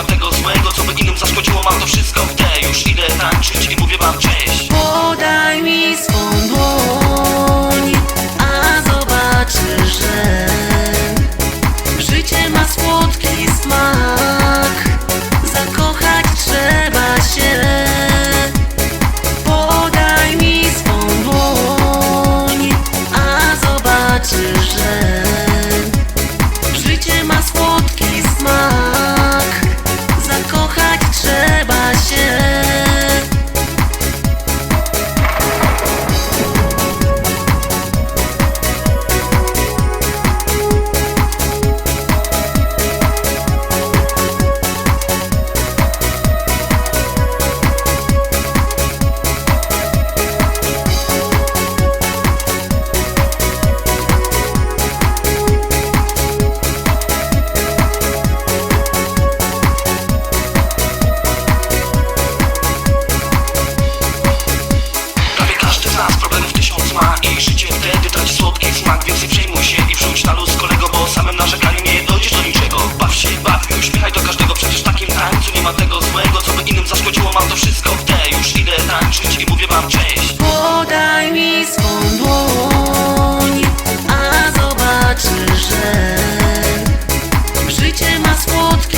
ma tego złego, co by innym zaszkodziło. Mam to wszystko w już idę tańczyć i mówię wam nas problemów tysiąc ma I życie wtedy traci słodki smak Więc nie przejmuj się i przerzuć na luz kolego Bo samym narzekaniem nie dojdziesz do niczego. Baw się, baw i uśmiechaj do każdego Przecież w takim tańcu nie ma tego złego Co by innym zaszkodziło, mam to wszystko w te Już idę tańczyć i mówię wam cześć. Podaj mi swą dłoń A zobaczysz, że Życie ma słodki